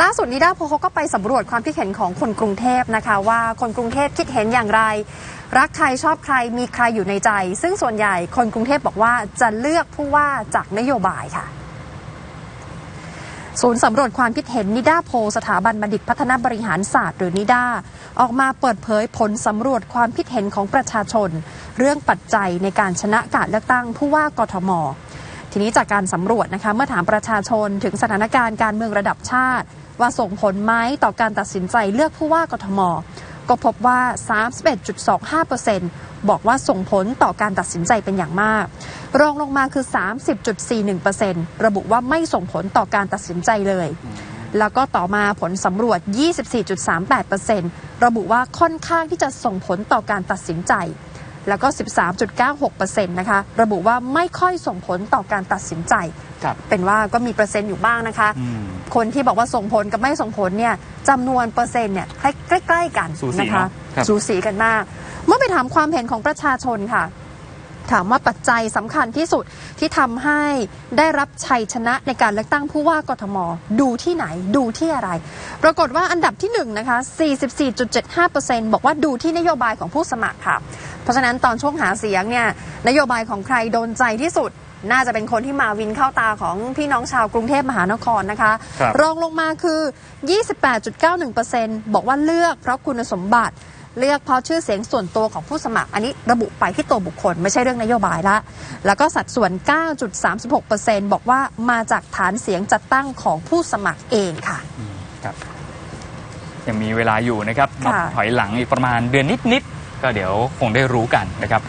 ล่าสุดนิด้าโพเขาก็ไปสำรวจความคิดเห็นของคนกรุงเทพนะคะ ว่าคนกรุงเทพคิดเห็นอย่างไร รักใครชอบใครมีใครอยู่ในใจ ซึ่งส่วนใหญ่คนกรุงเทพบอกว่าจะเลือกผู้ว่าจากนโยบายค่ะศูนย์สำรวจความคิดเห็นนิด้าโพสถาบันบัณฑิตพัฒนาบริหารศาสตร์หรือนิด้าออกมาเปิดเผยผลสำรวจความคิดเห็นของประชาชน เรื่องปัจจัยในการชนะการเลือกตั้งผู้ว่ากทม ทีนี้จากการสำรวจนะคะเมื่อถามประชาชนถึงสถานการณ์การเมืองระดับชาติ ว่าส่งผลไหมต่อการตัดสินใจเลือกผู้ว่ากทม ก็พบว่า 31.25%บอกว่าส่งผลต่อการตัดสินใจเป็นอย่างมาก รองลงมาคือ 30.41%ระบุว่าไม่ส่งผลต่อการตัดสินใจเลย แล้วก็ต่อมาผลสำรวจ 24.38%ระบุว่าค่อนข้างที่จะส่งผลต่อการตัดสินใจ แล้วก็ 13.96%นะคะ ระบุว่าไม่ค่อยส่งผลต่อการตัดสินใจครับเป็นว่าก็มีเปอร์เซ็นต์อยู่บ้างนะคะอืมคนที่บอกว่าส่งผลกับไม่ส่งผลเนี่ยจำนวนเปอร์เซ็นต์เนี่ยใกล้ๆกันสูสีนะคะเนอะครับสูสีกันมาก เมื่อไปถามความเห็นของประชาชนค่ะ ถามว่าปัจจัยสำคัญที่สุดที่ทำให้ได้รับชัยชนะในการเลือกตั้งผู้ว่ากทม ดูที่ไหนดูที่อะไร ปรากฏว่าอันดับที่หนึ่งนะคะ44.75%บอกว่าดูที่นโยบายของผู้สมัครค่ะ เพราะฉะนั้นตอนช่วงหาเสียงเนี่ยนโยบายของใครโดนใจที่สุดน่าจะเป็นคนที่มาวินเข้าตาของพี่น้องชาวกรุงเทพมหานครนะคะครับรองลงมาคือ 28.91%บอกว่าเลือกเพราะคุณสมบัติ เลือกเพราะชื่อเสียงส่วนตัวของผู้สมัคร อันนี้ระบุไปที่ตัวบุคคล ไม่ใช่เรื่องนโยบายละ แล้วก็สัดส่วน 9.36%บอกว่ามาจากฐานเสียงจัดตั้งของผู้สมัครเองค่ะครับยังมีเวลาอยู่นะครับนับค่ะถอยหลังอีกประมาณเดือนนิดๆก็เดี๋ยวคงได้รู้กันนะครับ